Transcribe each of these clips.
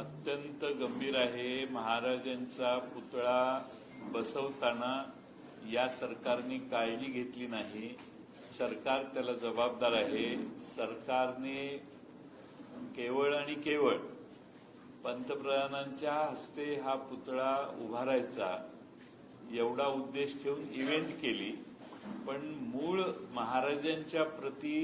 अत्यंत गंभीर आहे. महाराजांचा पुतळा बसवताना या सरकारने काळजी घेतली नाही. सरकार त्याला जबाबदार आहे. सरकारने केवळ आणि केवळ पंतप्रधानांच्या हस्ते हा पुतळा उभारायचा एवढा उद्देश ठेवून इव्हेंट केली. पण मूळ महाराजांच्या प्रती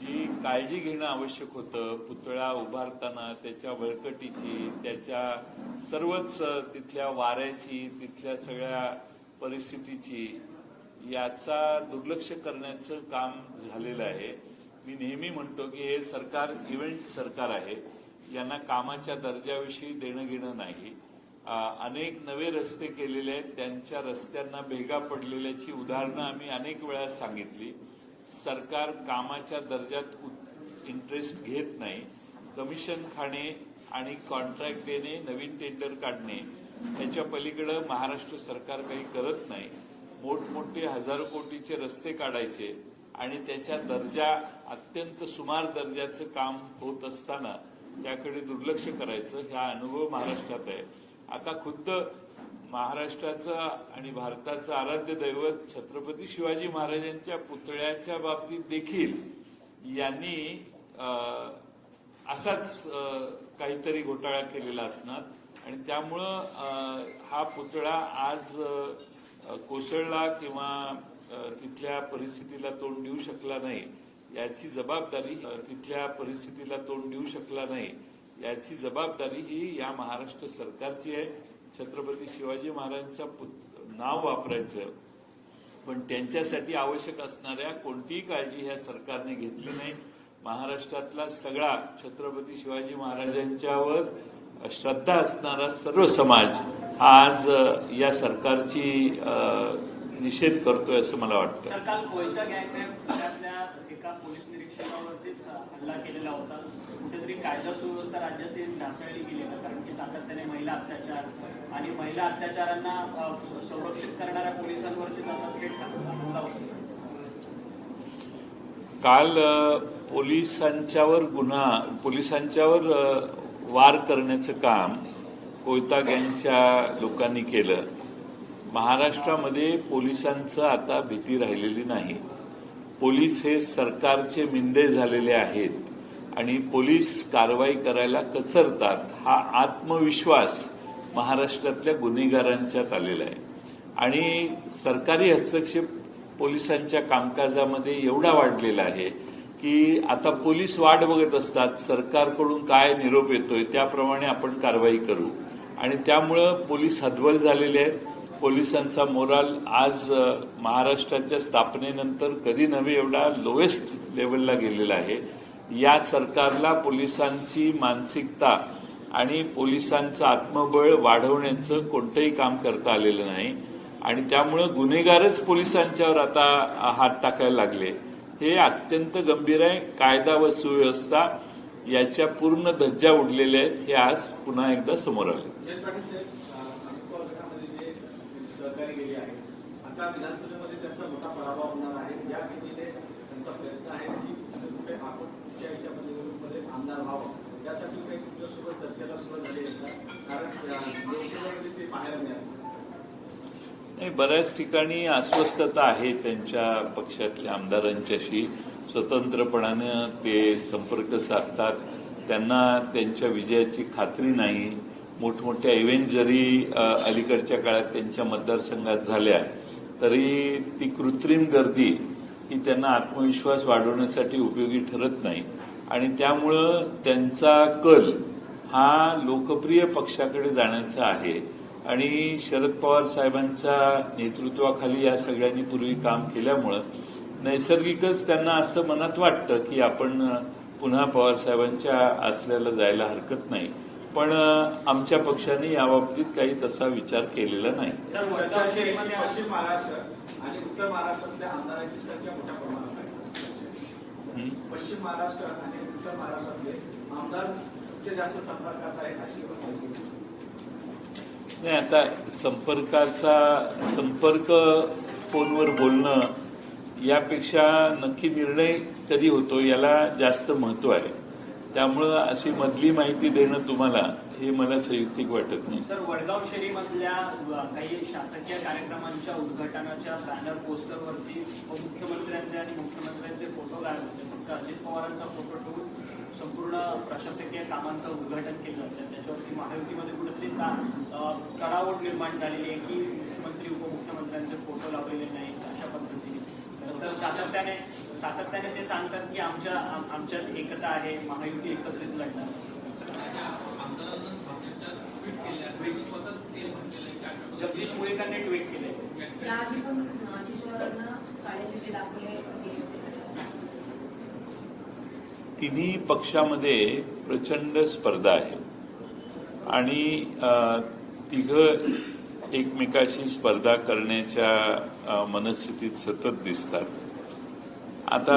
जी काळजी घेणं आवश्यक होतं. पुतळा उभारताना त्याच्या वळकटीची त्याच्या सर्वच तिथल्या वाऱ्याची तिथल्या सगळ्या परिस्थितीची याचा दुर्लक्ष करण्याचं काम झालेलं आहे. मी नेहमी म्हणतो की हे सरकार इव्हेंट सरकार आहे. यांना कामाच्या दर्जाविषयी देणं घेणं नाही. अनेक नवे रस्ते केलेले आहेत. त्यांच्या रस्त्यांना भेगा पडलेल्याची उदाहरणं आम्ही अनेक वेळा सांगितली. सरकार कामाच्या दर्जात इंटरेस्ट घेत नाही. कमिशन खाणे आणि कॉन्ट्रॅक्ट देणे नवीन टेंडर काढणे याच्या पलीकडं महाराष्ट्र सरकार काही करत नाही. मोठमोठे हजारो कोटीचे रस्ते काढायचे आणि त्याच्या दर्जा अत्यंत सुमार दर्जाचं काम होत असताना त्याकडे दुर्लक्ष करायचं हा अनुभव महाराष्ट्रात आहे. आता खुद्द महाराष्ट्राचं आणि भारताचं आराध्य दैवत छत्रपती शिवाजी महाराजांच्या पुतळ्याच्या बाबतीत देखील यांनी असाच काहीतरी घोटाळा केलेला असणार. आणि त्यामुळं हा पुतळा आज कोसळला किंवा तिथल्या परिस्थितीला तोंड देऊ शकला नाही याची जबाबदारी तिथल्या परिस्थितीला तोंड देऊ शकला नाही याची जबाबदारी ही या महाराष्ट्र सरकारची आहे. छत्रपती शिवाजी महाराजांचं नाव वापरायचं. पण त्यांच्यासाठी आवश्यक असणाऱ्या कोणतीही काळजी ह्या सरकारने घेतली नाही. महाराष्ट्रातला सगळा छत्रपती शिवाजी महाराजांच्यावर श्रद्धा असणारा सर्व समाज आज या सरकारची निषेध करतोय असं मला वाटतं. एका हल्ला केलेला होता. कुठेतरी कायदा सुव्यवस्था राज्यातील ढासळली गेली सातत्याने महिला अत्याचार आणि महिला अत्याचारांना संरक्षित करणाऱ्या पोलिसांवरती काल पोलिसांच्यावर गुन्हा पोलिसांच्यावर वार करण्याचं काम कोयता गँगच्या लोकांनी केलं. महाराष्ट्रामध्ये पोलिसांचं आता भीती राहिलेली नाही. पोलीस हे सरकारचे मिंदे झालेले आहेत. आणि पोलीस कारवाई करायला कचरतात हा आत्मविश्वास महाराष्ट्रातल्या गुन्हेगारांच्यात आलेला आहे. आणि सरकारी हस्तक्षेप पोलिसांच्या कामकाजामध्ये एवढा वाढलेला आहे की आता पोलीस वाट बघत असतात सरकारकडून काय निरोप येतोय त्याप्रमाणे आपण कारवाई करू. आणि त्यामुळं पोलीस हदबल झालेले आहेत. पोलिसांचा मोराल आज महाराष्ट्राच्या स्थापनेनंतर कधी नव्हे एवढा लोएस्ट लेवलला गेलेला आहे. या सरकारला पोलिसांची मानसिकता आणि पोलिसांचं आत्मबळ वाढवण्याचं कोणतंही काम करता आलेलं नाही. आणि त्यामुळं गुन्हेगारच पोलिसांच्यावर आता हात टाकायला लागले. हे अत्यंत गंभीर आहे. कायदा व सुव्यवस्था याच्या पूर्ण धज्जा उडलेल्या आहेत. हे आज पुन्हा एकदा समोर आले. विधानसभेमध्ये त्यांचा मोठा पराभव होणार आहे या भीतीने त्यांचा प्रयत्न आहे की कुठे आपण तुमच्या याच्यामध्ये निवडणुकीमध्ये आमदार व्हावं त्यासाठी काही तुमच्यासोबत चर्चेला सुरुवात झाली आहे कारण लोकसभेमध्ये ते पाहायला मिळालं नाही बऱ्याच ठिकाणी अस्वस्थता आहे त्यांच्या पक्षातल्या आमदारांच्याशी. स्वतंत्रपणानं ते संपर्क साधतात. त्यांना त्यांच्या विजयाची खात्री नाही. मोठमोठ्या इव्हेंट जरी अलीकडच्या काळात त्यांच्या मतदारसंघात झाल्या तरी ती कृत्रिम गर्दी ही त्यांना आत्मविश्वास वाढवण्यासाठी उपयोगी ठरत नाही. आणि त्यामुळं त्यांचा कल हा लोकप्रिय पक्षाकडे जाण्याचा आहे. आणि शरद पवार साहेबांच्या नेतृत्वाखाली या सगळ्यांनी पूर्वी काम केल्यामुळं नैसर्गिकच त्यांना असं मनात वाटतं की आपण पुन्हा पवार साहेबांच्या आसऱ्याला जायला हरकत नाही. पण आमच्या पक्षाने याबाबतीत काही तसा विचार केलेला नाही. पश्चिम महाराष्ट्र उत्तर महाराष्ट्रातले आमदार तुमच्या जास्त संपर्कात आहेत अशी माहिती नाही आता संपर्काचा संपर्क फोनवर बोलणं यापेक्षा नक्की निर्णय कधी होतो याला जास्त महत्त्व आहे. त्यामुळं अशी मधली माहिती देणं तुम्हाला हे मला संयुक्तिक वाटत नाही. सर वडगाव शहरीमधल्या मधल्या काही शासकीय कार्यक्रमांच्या उद्घाटनाच्या बॅनर पोस्टरवरती उपमुख्यमंत्र्यांचे आणि मुख्यमंत्र्यांचे फोटो काय होते. फक्त अजित पवारांचा फोटो ठेवून संपूर्ण प्रशासकीय कामांचं उद्घाटन केलं जातं. त्याच्यावरती महायुतीमध्ये कुठेतरी का अ, निर्माण झालेली आहे की मुख्यमंत्री उपमुख्यमंत्र्यांचे फोटो लावलेले नाहीत अशा पद्धतीने. तर सातत्याने सातत्याने ते सांगतात की आमच्या आमच्यात एकता आहे महायुती एकत्रित लढणार. जगदीश मुळेकरांनी ट्विट केलंय. याआधी पण किशोरांना काळे चिठ्ठी दाखवले गेले तिन्ही पक्षामध्ये प्रचंड स्पर्धा आहे. आणि अ, तिघं एकमेकाशी स्पर्धा करण्याच्या मनस्थितीत सतत दिसतात. आता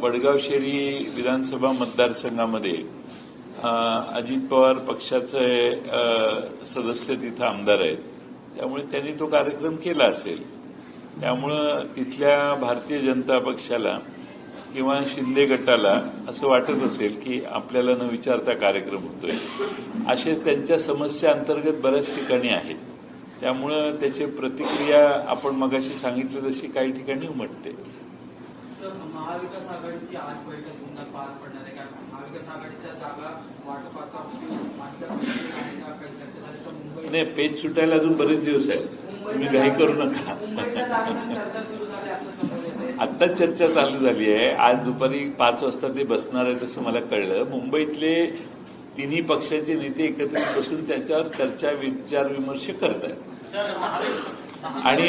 वडगाव शेरी विधानसभा मतदारसंघामध्ये अजित पवार पक्षाचे सदस्य तिथं आमदार आहेत. त्यामुळे त्यांनी तो कार्यक्रम केला असेल. त्यामुळं तिथल्या भारतीय जनता पक्षाला किंवा शिंदे गटाला असं वाटत असेल की आपल्याला न विचारता कार्यक्रम होतोय. असेच त्यांच्या समस्या अंतर्गत बऱ्याच ठिकाणी आहेत. त्यामुळं त्याची प्रतिक्रिया आपण मगाशी सांगितलं तशी काही ठिकाणी उमटते. सर महाविकास आघाडीची आज बैठक पुन्हा पार पडणार आहे. कारण महाविकास आघाडीच्या जागा वाटपाचा पेच आहे काही चर्चा झाली तर मुंबई नाही पेज सुटायला अजून बरेच दिवस आहेत. तुम्ही घाई करू नका. चर्चा सुरू झाली असं समोर येते आत्ताच चर्चा चालू झाली आहे. आज दुपारी पाच वाजता ते बसणार आहेत असं मला कळलं. मुंबईतले तिन्ही पक्षाचे नेते एकत्रित बसून त्याच्यावर चर्चा विचार विमर्श करत आहेत आणि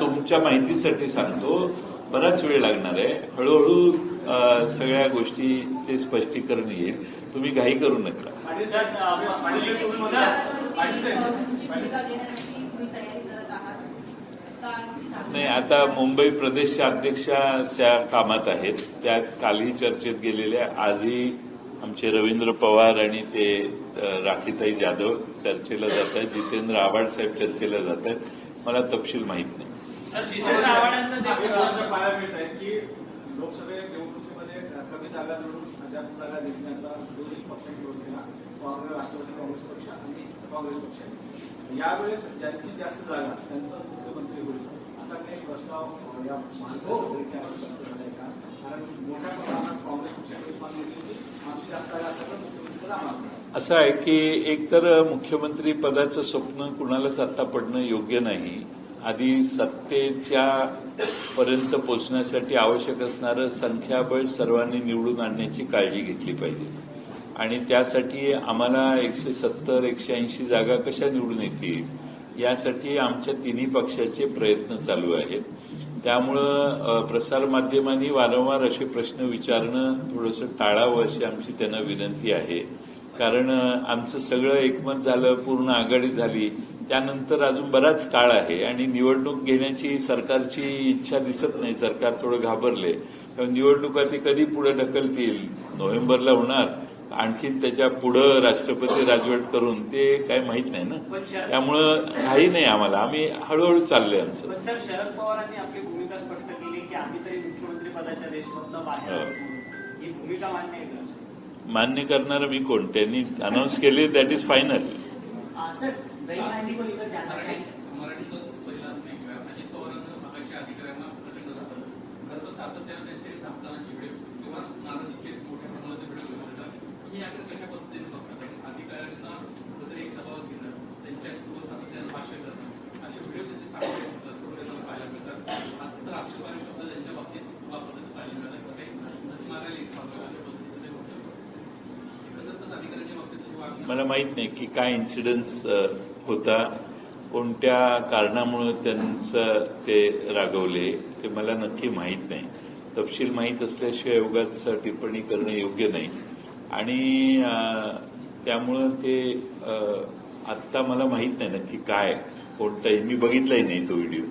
तुमच्या माहितीसाठी सांगतो बराच वेळ लागणार आहे. हळूहळू सगळ्या गोष्टीचे स्पष्टीकरण येईल. तुम्ही घाई करू नका. नाही आता मुंबई प्रदेशच्या अध्यक्षा त्या कामात आहेत. त्या कालही चर्चेत गेलेल्या आजही आमचे रवींद्र पवार आणि ते राखीताई जाधव चर्चेला जात आहेत. जितेंद्र आव्हाड साहेब चर्चेला जात आहेत. मला तपशील माहीत नाही. पाहायला मिळत की लोकसभे निवडणुकीमध्ये कमी जागा निवडून जास्त जागा जिंकण्याचा दोन्ही पक्षांनी विरोध केला. काँग्रेस राष्ट्रवादी काँग्रेस पक्ष आणि काँग्रेस पक्षाने यावेळेस ज्यांची जास्त जागा त्यांचा मुख्यमंत्री होईल. असा काही प्रस्ताव अं, या महाविकास आघाडीच्या चर्चेत आहे का? कारण मोठ्या प्रमाणात काँग्रेस पक्षाकडे मागणी होती. की आमची जास्त जागा असेल तर मुख्यमंत्री आम्हाला असं आहे की एकतर मुख्यमंत्री पदाचं स्वप्न कुणालाच आता पडणं योग्य नाही. आधी सत्तेच्या पर्यंत पोचण्यासाठी आवश्यक असणारं संख्याबळ सर्वांनी निवडून आणण्याची काळजी घेतली पाहिजे. आणि त्यासाठी आम्हाला एकशे सत्तर एकशे ऐंशी जागा कशा निवडून येतील यासाठी आमच्या तिन्ही पक्षाचे प्रयत्न चालू आहेत. त्यामुळं प्रसारमाध्यमांनी वारंवार असे प्रश्न विचारणं थोडंसं टाळावं अशी आमची त्यांना विनंती आहे. कारण आमचं सगळं एकमत झालं पूर्ण आघाडी झाली त्यानंतर अजून बराच काळ आहे आणि निवडणूक घेण्याची सरकारची इच्छा दिसत नाही. सरकार थोडं घाबरले. कारण निवडणुका ते कधी पुढे ढकलतील? नोव्हेंबरला होणार. आणखीन त्याच्या पुढं राष्ट्रपती राजवट करून ते काय माहीत नाही ना. त्यामुळं काही नाही आम्हाला. आम्ही हळूहळू चाललोय आमचं. शरद पवारांनी आपली भूमिका स्पष्ट केली की आम्ही तरी मुख्यमंत्री पदाच्या. ही. मान्य करणारं मी कोण? त्यांनी अनाऊन्स केले दॅट इज फायनल पहिला अधिकाऱ्यांना व्हिडिओ किंवा मोठ्या पद्धतीने अधिकाऱ्यांना व्हिडिओ त्यांचे पाहायला मिळतात आज तर त्यांच्या बाबतीत पाहायला काही अधिकाऱ्यांच्या बाबतीत मला माहीत नाही की काय इन्सिडन्स होता. कोणत्या कारणामुळे त्यांचं ते रागवले ते मला नक्की माहीत नाही. तपशील माहीत असल्याशिवाय उगाच टिप्पणी करणं योग्य नाही. आणि त्यामुळं ते आत्ता मला माहीत नाही नक्की काय. कोणताही मी बघितलाही नाही तो व्हिडिओ.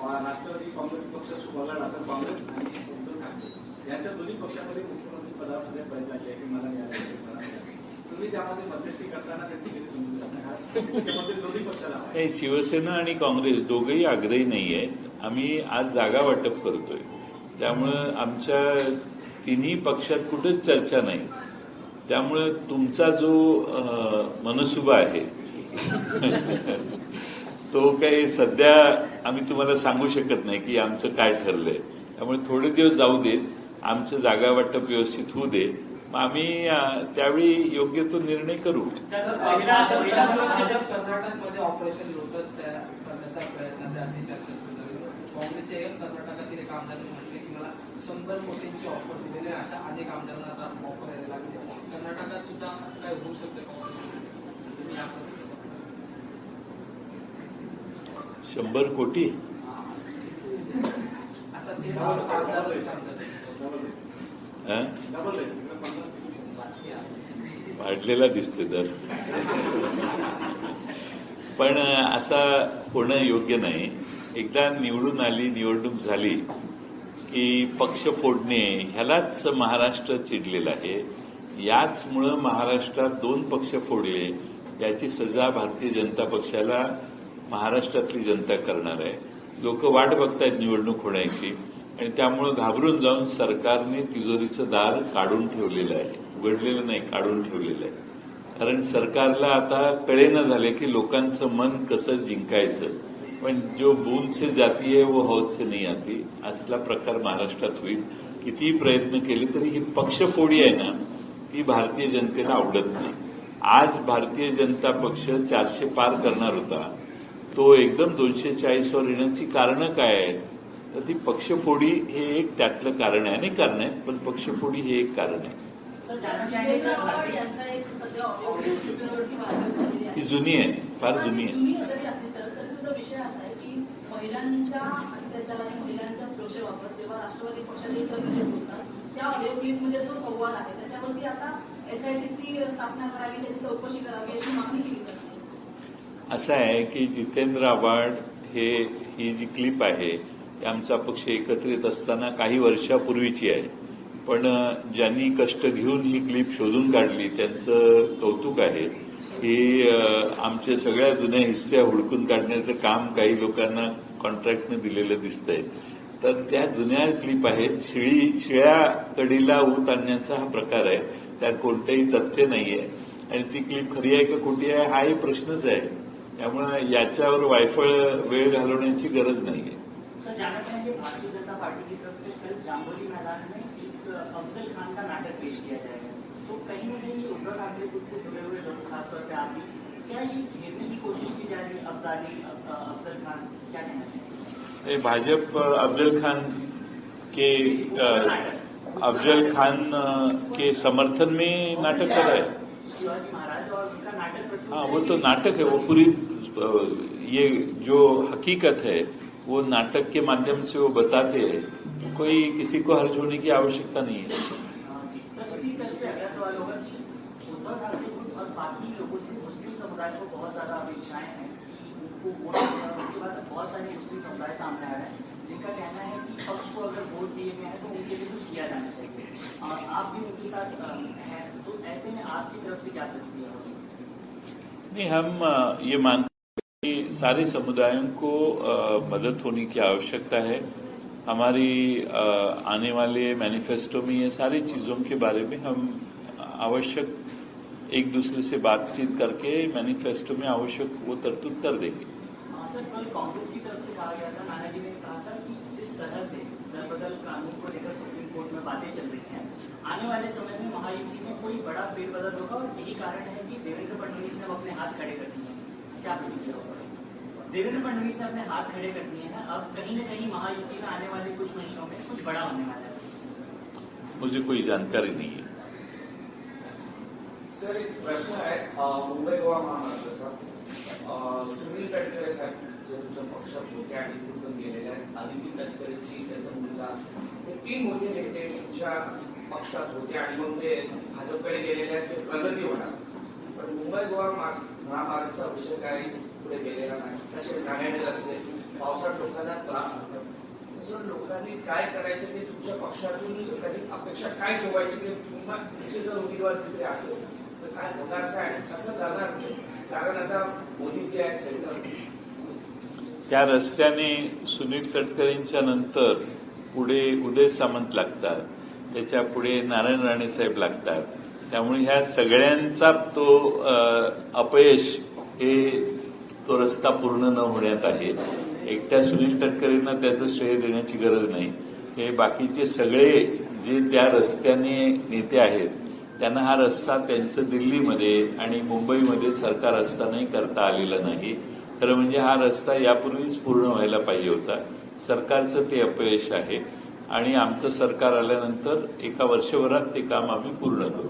राष्ट्रवादी काँग्रेस पक्ष सुभाला तर काँग्रेस आणि उद्धव ठाकरे यांच्या दोन्ही पक्षामध्ये मुख्यमंत्री पदावर सगळे प्रयत्न लागले की मला मिळालं तुम्ही त्यामध्ये मध्यस्थी करताना त्यांची किती समजून जाता कारण दोन्ही पक्षाला नाही शिवसेना आणि काँग्रेस दोघेही आग्रही नाही आहेत. आम्ही आज जागा वाटप करतोय. त्यामुळं आमच्या तिन्ही पक्षात कुठेच चर्चा नाही. त्यामुळं तुमचा जो मनसुबा आहे तो काही सध्या आम्ही तुम्हाला सांगू शकत नाही की आमचं काय ठरलंय. त्यामुळे थोडे दिवस जाऊ देत. आमचं जागा वाटप व्यवस्थित होऊ दे. मग आम्ही त्यावेळी योग्य तो निर्णय करू. कर्नाटकमध्ये ऑपरेशन लोटस करण्याचा प्रयत्न आहे, अशी चर्चा सुरू झाली. काँग्रेसचे कर्नाटकातील एक आमदारांनी म्हटले की मला शंभर कोटींची ऑफर दिलेली आहे अशा अनेक आमदारांना आता ऑफर यायला लागली. कर्नाटकात सुद्धा असं काय होऊ शकतं? शंभर कोटी? असं ते आमदार सांगतात. वाढलेला दिसतोय दर. पण असा होणं योग्य नाही. एकदा निवडून आली निवडणूक झाली की पक्ष फोडणे ह्यालाच महाराष्ट्र चिडलेला आहे. याचमुळं महाराष्ट्रात दोन पक्ष फोडले याची सजा भारतीय जनता पक्षाला महाराष्ट्रातली जनता करणार आहे. लोक वाट बघतायत निवडणूक होण्याची. आणि त्यामुळं घाबरून जाऊन सरकारने तिजोरीचं दार काढून ठेवलेलं आहे. उघडलेलं नाही काढून ठेवलेलं आहे. कारण सरकारला आता कळेना झाले की लोकांचं मन कसं जिंकायचं. पण जो बूंद से जाती है वो हौद से नाही आती. असला प्रकार महाराष्ट्रात होईल. कितीही प्रयत्न केले तरी ही पक्षफोडी आहे ना ती भारतीय जनतेला आवडत नाही. आज भारतीय जनता पक्ष चारशे पार करणार होता. तो एकदम दोनशे चाळीसवर येण्याची कारणं काय आहेत? तर ती पक्षफोडी हे एक त्यातलं कारण आहे अनेक कारण आहेत पण पक्षफोडी हे एक कारण आहे. ही जुनी आहे फार जुनी आहे. असा आहे की जितेंद्र आव्हाड हे ही जी क्लिप आहे आमचा पक्ष एकत्रित असताना काही वर्षापूर्वीची आहे. पण ज्यांनी कष्ट घेऊन ही क्लिप शोधून काढली त्यांचं कौतुक आहे की आमच्या सगळ्या जुन्या हिस्ट्र्या हुडकून काढण्याचं काम काही लोकांना कॉन्ट्रॅक्टने दिलेलं दिसतंय. तर त्या जुन्या क्लिप आहेत. शिळी शिळ्या कडीला ऊत आणण्याचा हा प्रकार आहे. त्यात कोणतंही तथ्य नाहीये. आणि ती क्लिप खरी आहे का खोटी आहे हाही प्रश्नच आहे. त्यामुळे याच्यावर वायफळ वेळ घालवण्याची गरज नाहीये. सर जानना चाहेंगे भारतीय जनता पार्टी की तरफ़ से कल जाम्बोली मैदान में एक अफजल खान का नाटक पेश किया जाएगा। तो कहीं ना कहीं उद्धव ठाकरे खुद से जुड़े हुए लोग खासतौर पे आप क्या ये घेरने की कोशिश की जा रही है अब्दाली अफजल खान? क्या कहना चाहिए ये भाजप अफजल खान के अफजल खान के समर्थन में नाटक कर रहा है। प्रस्तुत हाँ वो तो नाटक है वो पूरी ये जो हकीकत है वो नाटक के माध्यम से वो बताते हैं कोई किसी को हर्ज होने की आवश्यकता नहीं है। हाँ जी। सर इसी तरह पे अगला सवाल होगा कि उद्धव ठाकरे खुद और बाकी लोगों से मुस्लिम समुदाय को बहुत ज्यादा अपेक्षाएं हैं कि उनको वोट देना और उसके बाद बहुत सारे मुस्लिम समुदाय सामने आ रहे हैं जिनका कहना है कि पक्ष को अगर वोट दिए गए हैं तो उनके लिए कुछ किया जाना चाहिए। और आप भी उनके साथ अ, हैं तो ऐसे में आपकी तरफ से क्या प्रतिक्रिया होगी? नहीं हम अ, ये मानते हैं कि सारे समुदायों को मदद होने की आवश्यकता है। हमारी आने वाले मैनिफेस्टो में ये सारी चीज़ों के बारे में हम आवश्यक एक दूसरे से बातचीत करके मैनिफेस्टो में आवश्यक वो तरतूद कर देंगे। हाँ, कांग्रेस की तरफ़ से कहा गया था नाना जी ने कहा था कि जिस तरह से दल बदल कानून को लेकर सुप्रीम कोर्ट में बातें चल रही हैं आने वाले समय में महायुति में कोई बड़ा फेरबदल होगा और यही कारण है कि देवेंद्र फडणवीस ने अपने हाथ खड़े कर दिए। क्या प्रतिक्रिया होगा देवेंद्र फडणवीस ने अपने हाथ खड़े कर दिए हैं। अब कहीं न कहीं महायुति में आने वाले कुछ महीनों में कुछ बड़ा होने वाला है। मुझे कोई जानकारी नहीं है। सर एक प्रश्न अं, मुंबई गोवा महामार्गाचा सुनील तटकरे साहेब जे तुमच्या पक्षात होते आणि निवडून गेलेले आहेत आदिती तटकरेची त्याचा मुलगा हे तीन मोठे नेते तुमच्या पक्षात होते आणि मग ते भाजपकडे गेलेले आहेत ते प्रगती होणार. पण मुंबई गोवा मार्ग महामार्गचा विषय काही पुढे गेलेला नाही? तसे घाणेडे रस्ते पावसात लोकांना त्रास होतो. तसं लोकांनी काय करायचं ते तुमच्या पक्षातून लोकांनी अपेक्षा काय ठेवायची ते तुम्हा- तुमचे जर उमेदवार तिथे असेल तर काय होणार काय? कसं करणार ते? कारण आता मोदीजी आहेत सेंटर त्या रस्त्याने सुनील तटकरेंच्या नंतर पुढे उदय सामंत लागतात. त्याच्या पुढे नारायण राणे साहेब लागतात. त्यामुळे ह्या सगळ्यांचा तो अपयश हे तो रस्ता पूर्ण न होण्यात आहे. एकट्या सुनील तटकरेंना त्याचं श्रेय देण्याची गरज नाही. हे बाकीचे सगळे जे त्या रस्त्याने नेते आहेत त्यांना हा रस्ता त्यांचं दिल्लीमध्ये आणि मुंबईमध्ये सरकार असतानाही करता आलेला नाही. खरं म्हणजे हा रस्ता यापूर्वीच पूर्ण व्हायला पाहिजे होता. सरकारचं ते अपयश आहे. आणि आमचं सरकार आल्यानंतर एका वर्षभरात ते काम आम्ही पूर्ण करू.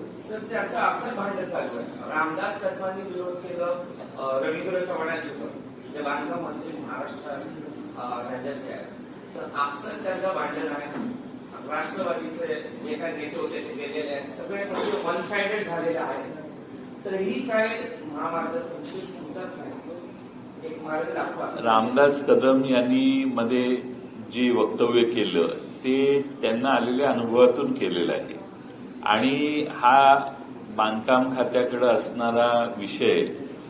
तर राष्ट्रवादीचे जे काही नेते होते ते गेलेले आहेत. सगळे वन साइडेड झालेले आहेत. तरीही काय महामार्गाचा सुटत नाही. एक मार्ग दाखवा. रामदास कदम यांनी मध्ये जे वक्तव्य केलं ते त्यांना आलेल्या अनुभवातून केलेलं आहे. आणि हा बांधकाम खात्याकडे असणारा विषय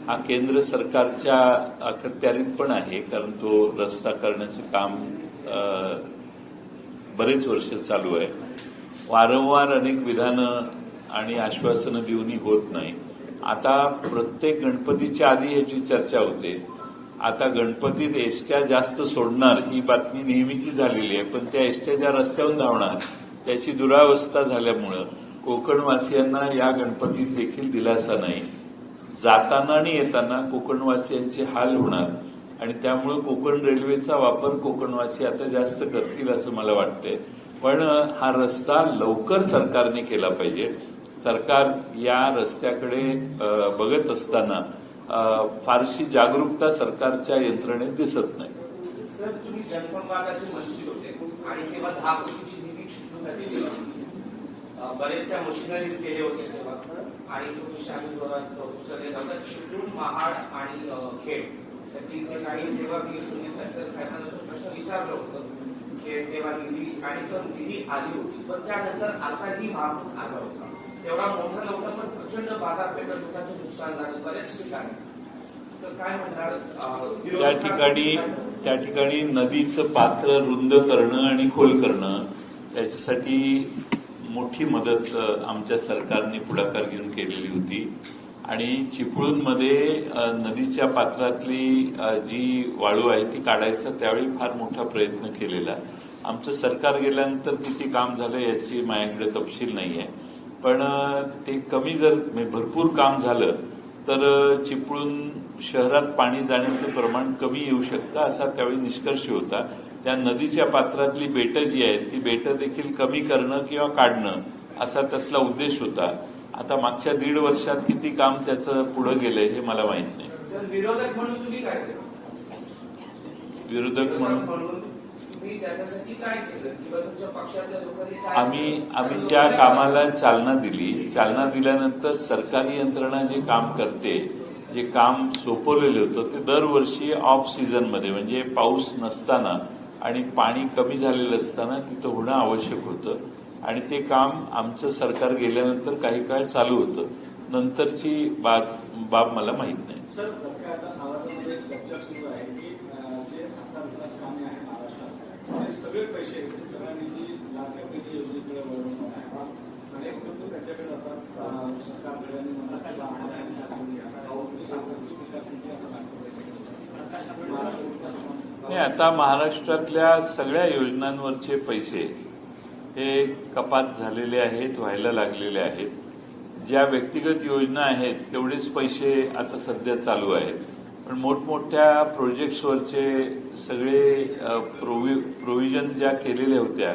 हा केंद्र सरकारच्या अखत्यारीत पण आहे कारण तो रस्ता करण्याचं काम बरेच वर्ष चालू आहे. वारंवार अनेक विधानं आणि आश्वासनं देऊनही होत नाही. आता प्रत्येक गणपतीच्या आधी ह्याची चर्चा होते. आता गणपतीत एसट्या जास्त सोडणार ही बातमी नेहमीची झालेली आहे पण त्या एसट्या ज्या रस्त्यावर धावणार त्याची दुरावस्था झाल्यामुळं कोकणवासियांना या गणपतीत देखील दिलासा नाही. जाताना आणि येताना कोकणवासियांचे हाल होणार आणि त्यामुळे कोकण रेल्वेचा वापर कोकणवासी आता जास्त करतील असं मला वाटतंय. पण हा रस्ता लवकर सरकारने केला पाहिजे. सरकार या रस्त्याकडे बघत असताना फारशी जागरूकता सरकारच्या यंत्रणेत दिसत नाही. सर तुम्ही होते. आणि तेव्हा दहा कोटीची निधी चिटून झालेली बरेचशा मशिनरीज केले होते तेव्हा. आणि तुम्ही शाही जोरात चिपळूण महाड आणि खेळ खेड. त्या काही ठिकाणी तेव्हा मी सुनील तटकर साहेबांना तो प्रश्न विचारलं होतं की तेव्हा निधी आणि तो निधी आली होती. पण त्यानंतर आता ही वाहतूक आला होता. तेवढा मोठा नव्हता पण प्रचंड बाजारपेठा लोकांचं नुकसान झालं बऱ्याच ठिकाणी. तर काय म्हणणार अं, त्या ठिकाणी त्या ठिकाणी नदीचं पात्र रुंद करणं आणि खोल करणं त्याच्यासाठी मोठी मदत आमच्या सरकारने पुढाकार घेऊन केलेली होती. आणि चिपळूणमध्ये नदीच्या पात्रातली जी वाळू आहे ती काढायचा त्यावेळी फार मोठा प्रयत्न केलेला. आमचं सरकार गेल्यानंतर किती काम झालं याची माझ्याकडे तपशील नाही आहे पण ते कमी जर म्हणजे भरपूर काम झालं तर चिपळूण शहरात पाणी जाण्याचं प्रमाण कमी येऊ शकतं असा त्यावेळी निष्कर्ष होता. त्या नदीच्या पात्रातली बेटं जी आहेत ती बेटं देखील कमी करणं किंवा काढणं असा त्यातला उद्देश होता. आता मागच्या दीड वर्षात किती काम त्याचं पुढं गेलंय हे मला माहीत नाही. विरोधक म्हणून? आम्ही? आम्ही त्या कामाला चालना दिली चालना दिल्यानंतर सरकारी यंत्रणा जे काम करते जे काम सोपवलेलं होतं ते दरवर्षी ऑफ सीझनमध्ये म्हणजे पाऊस नसताना आणि पाणी कमी झालेलं असताना तिथं होणं आवश्यक होतं. आणि ते काम आमचं सरकार गेल्यानंतर काही काळ चालू होतं. नंतरची बाब बाब मला माहीत नाही सर काय आता आवाजामध्ये एक चर्चा सुरू आहे की अं, जे आता विकास कामे आहे महाराष्ट्रात ते सगळे पैसे ते सगळ्या निधी लाडक्या योजनेकडे वळवून आहे अनेक लोक त्यांच्याकडे जातात. सरकारकडे आणि मला काय आम्हाला आहे नाही आता महाराष्ट्रातल्या सगळ्या योजनांवरचे पैसे हे कपात झालेले आहेत व्हायला लागलेले आहेत. ज्या व्यक्तिगत योजना आहेत तेवढेच पैसे आता सध्या चालू आहेत. पण मोठमोठ्या प्रोजेक्ट्सवरचे सगळे प्रोवि प्रोव्हिजन ज्या केलेल्या होत्या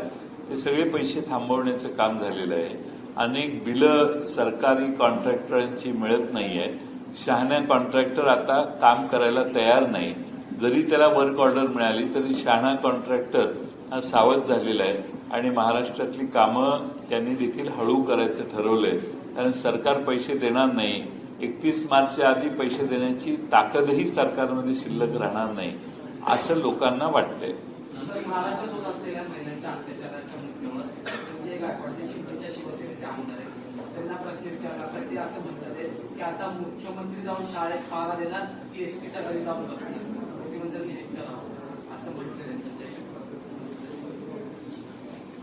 ते सगळे पैसे थांबवण्याचं काम झालेलं आहे. अनेक बिलं सरकारी कॉन्ट्रॅक्टरांची मिळत नाही आहेत शहाण्या कॉन्ट्रॅक्टर आता काम करायला तयार नाही. जरी त्याला वर्क ऑर्डर मिळाली तरी शहाणा कॉन्ट्रॅक्टर हा सावध झालेला आहे. आणि महाराष्ट्रातली कामं त्यांनी देखील हळू करायचं ठरवलंय. कारण सरकार पैसे देणार नाही एकतीस मार्चच्या आधी पैसे देण्याची ताकदही सरकारमध्ये शिल्लक राहणार नाही असं लोकांना वाटतंय.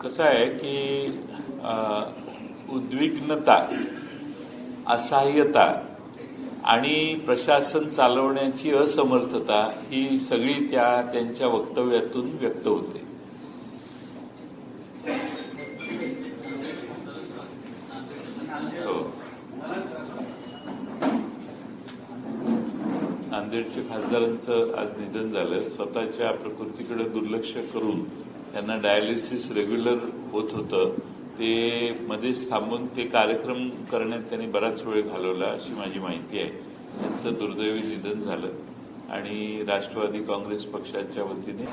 कसं आहे की उद्विग्नता असहाय्यता आणि प्रशासन चालवण्याची असमर्थता ही सगळी त्या त्यांच्या वक्तव्यातून व्यक्त होते. हो. नांदेडच्या खासदारांचं आज निधन झालं. स्वतःच्या प्रकृतीकडे दुर्लक्ष करून त्यांना डायलिसिस रेग्युलर होत होतं. ते मध्येच थांबून ते कार्यक्रम करण्यात त्यांनी बराच वेळ घालवला अशी माझी माहिती आहे. त्यांचं दुर्दैवी निधन झालं आणि राष्ट्रवादी काँग्रेस पक्षाच्या वतीने